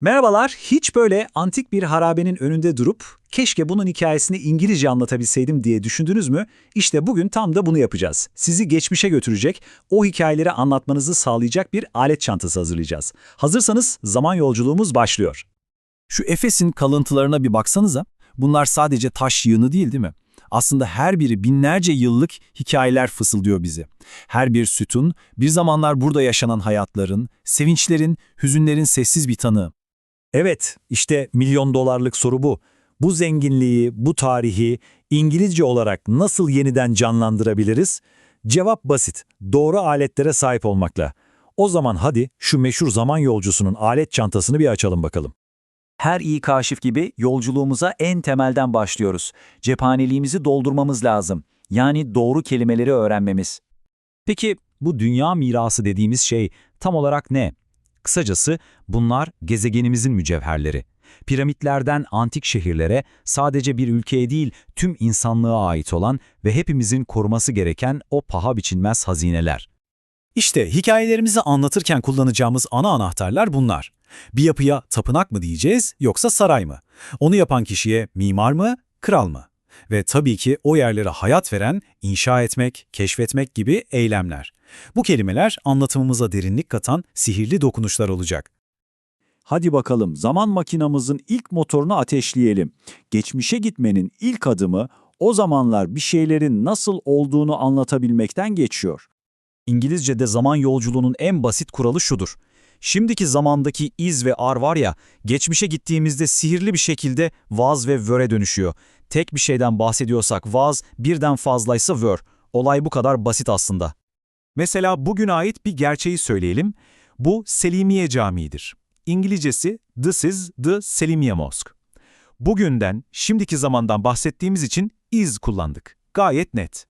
Merhabalar, hiç böyle antik bir harabenin önünde durup keşke bunun hikayesini İngilizce anlatabilseydim diye düşündünüz mü? İşte bugün tam da bunu yapacağız. Sizi geçmişe götürecek, o hikayeleri anlatmanızı sağlayacak bir alet çantası hazırlayacağız. Hazırsanız zaman yolculuğumuz başlıyor. Şu Efes'in kalıntılarına bir baksanıza. Bunlar sadece taş yığını değil değil mi? Aslında her biri binlerce yıllık hikayeler fısıldıyor bize. Her bir sütun, bir zamanlar burada yaşanan hayatların, sevinçlerin, hüzünlerin sessiz bir tanığı. Evet, işte milyon dolarlık soru bu. Bu zenginliği, bu tarihi İngilizce olarak nasıl yeniden canlandırabiliriz? Cevap basit, doğru aletlere sahip olmakla. O zaman hadi şu meşhur zaman yolcusunun alet çantasını bir açalım bakalım. Her iyi kaşif gibi yolculuğumuza en temelden başlıyoruz. Cephaneliğimizi doldurmamız lazım. Yani doğru kelimeleri öğrenmemiz. Peki bu dünya mirası dediğimiz şey tam olarak ne? Kısacası bunlar gezegenimizin mücevherleri. Piramitlerden antik şehirlere sadece bir ülkeye değil tüm insanlığa ait olan ve hepimizin koruması gereken o paha biçilmez hazineler. İşte hikayelerimizi anlatırken kullanacağımız ana anahtarlar bunlar. Bir yapıya tapınak mı diyeceğiz yoksa saray mı? Onu yapan kişiye mimar mı, kral mı? Ve tabii ki o yerlere hayat veren, inşa etmek, keşfetmek gibi eylemler. Bu kelimeler anlatımımıza derinlik katan sihirli dokunuşlar olacak. Hadi bakalım zaman makinamızın ilk motorunu ateşleyelim. Geçmişe gitmenin ilk adımı o zamanlar bir şeylerin nasıl olduğunu anlatabilmekten geçiyor. İngilizce'de zaman yolculuğunun en basit kuralı şudur. Şimdiki zamandaki iz ve ar var ya, geçmişe gittiğimizde sihirli bir şekilde vaz ve vöre dönüşüyor. Tek bir şeyden bahsediyorsak vaz, birden fazlaysa vör. Olay bu kadar basit aslında. Mesela bugüne ait bir gerçeği söyleyelim. Bu Selimiye Camii'dir. İngilizcesi This is the Selimiye Mosque. Bugünden, şimdiki zamandan bahsettiğimiz için is kullandık. Gayet net.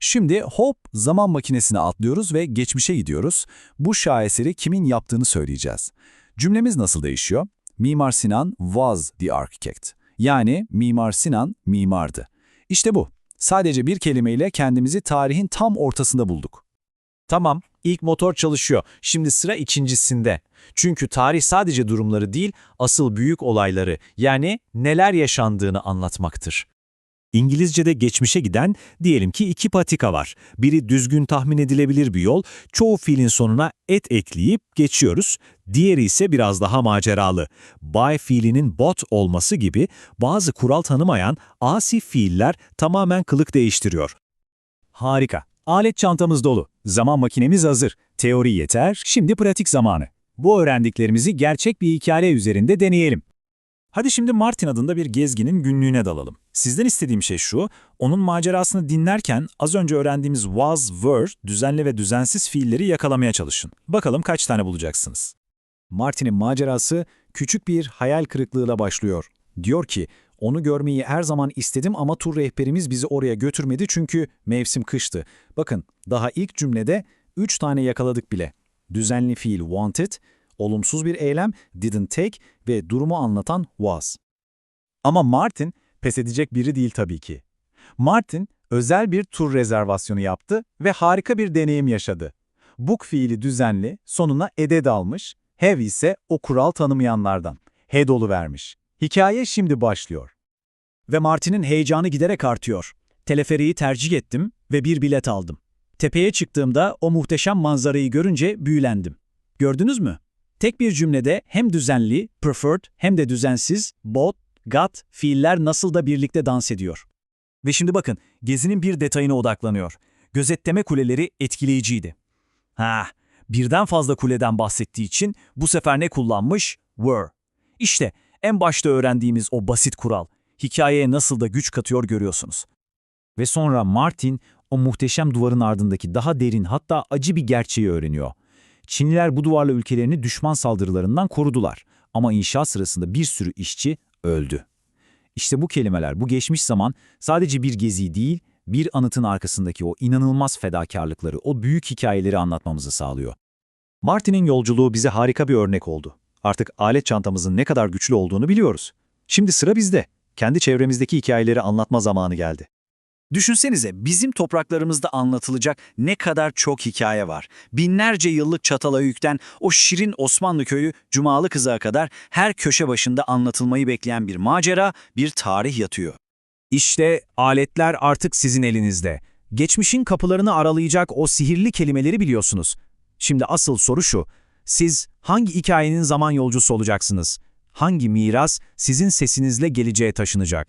Şimdi hop zaman makinesine atlıyoruz ve geçmişe gidiyoruz. Bu şaheseri kimin yaptığını söyleyeceğiz. Cümlemiz nasıl değişiyor? Mimar Sinan was the architect. Yani Mimar Sinan mimardı. İşte bu. Sadece bir kelimeyle kendimizi tarihin tam ortasında bulduk. Tamam, ilk motor çalışıyor. Şimdi sıra ikincisinde. Çünkü tarih sadece durumları değil, asıl büyük olayları, yani neler yaşandığını anlatmaktır. İngilizce'de geçmişe giden diyelim ki iki patika var. Biri düzgün tahmin edilebilir bir yol, çoğu fiilin sonuna et ekleyip geçiyoruz. Diğeri ise biraz daha maceralı. By fiilinin bot olması gibi bazı kural tanımayan asi fiiller tamamen kılık değiştiriyor. Harika. Alet çantamız dolu. Zaman makinemiz hazır. Teori yeter, şimdi pratik zamanı. Bu öğrendiklerimizi gerçek bir hikaye üzerinde deneyelim. Hadi şimdi Martin adında bir gezginin günlüğüne dalalım. Sizden istediğim şey şu, onun macerasını dinlerken az önce öğrendiğimiz was, were, düzenli ve düzensiz fiilleri yakalamaya çalışın. Bakalım kaç tane bulacaksınız. Martin'in macerası küçük bir hayal kırıklığıyla başlıyor. Diyor ki, onu görmeyi her zaman istedim ama tur rehberimiz bizi oraya götürmedi çünkü mevsim kıştı. Bakın, daha ilk cümlede 3 tane yakaladık bile. Düzenli fiil wanted, olumsuz bir eylem didn't take ve durumu anlatan was. Ama Martin pes edecek biri değil tabii ki. Martin özel bir tur rezervasyonu yaptı ve harika bir deneyim yaşadı. Book fiili düzenli, sonuna ede dalmış, have ise o kural tanımayanlardan. He dolu vermiş. Hikaye şimdi başlıyor. Ve Martin'in heyecanı giderek artıyor. Teleferiği tercih ettim ve bir bilet aldım. Tepeye çıktığımda o muhteşem manzarayı görünce büyülendim. Gördünüz mü? Tek bir cümlede hem düzenli, preferred hem de düzensiz, both, got fiiller nasıl da birlikte dans ediyor. Ve şimdi bakın, gezinin bir detayına odaklanıyor. Gözetleme kuleleri etkileyiciydi. Ha, birden fazla kuleden bahsettiği için bu sefer ne kullanmış? Were. İşte en başta öğrendiğimiz o basit kural. Hikayeye nasıl da güç katıyor görüyorsunuz. Ve sonra Martin o muhteşem duvarın ardındaki daha derin hatta acı bir gerçeği öğreniyor. Çinliler bu duvarla ülkelerini düşman saldırılarından korudular ama inşaat sırasında bir sürü işçi öldü. İşte bu kelimeler, bu geçmiş zaman sadece bir gezi değil, bir anıtın arkasındaki o inanılmaz fedakarlıkları, o büyük hikayeleri anlatmamızı sağlıyor. Martin'in yolculuğu bize harika bir örnek oldu. Artık alet çantamızın ne kadar güçlü olduğunu biliyoruz. Şimdi sıra bizde. Kendi çevremizdeki hikayeleri anlatma zamanı geldi. Düşünsenize bizim topraklarımızda anlatılacak ne kadar çok hikaye var. Binlerce yıllık Çatalhöyük'ten o şirin Osmanlı köyü Cumalı Kızı'na kadar her köşe başında anlatılmayı bekleyen bir macera, bir tarih yatıyor. İşte aletler artık sizin elinizde. Geçmişin kapılarını aralayacak o sihirli kelimeleri biliyorsunuz. Şimdi asıl soru şu, siz hangi hikayenin zaman yolcusu olacaksınız? Hangi miras sizin sesinizle geleceğe taşınacak?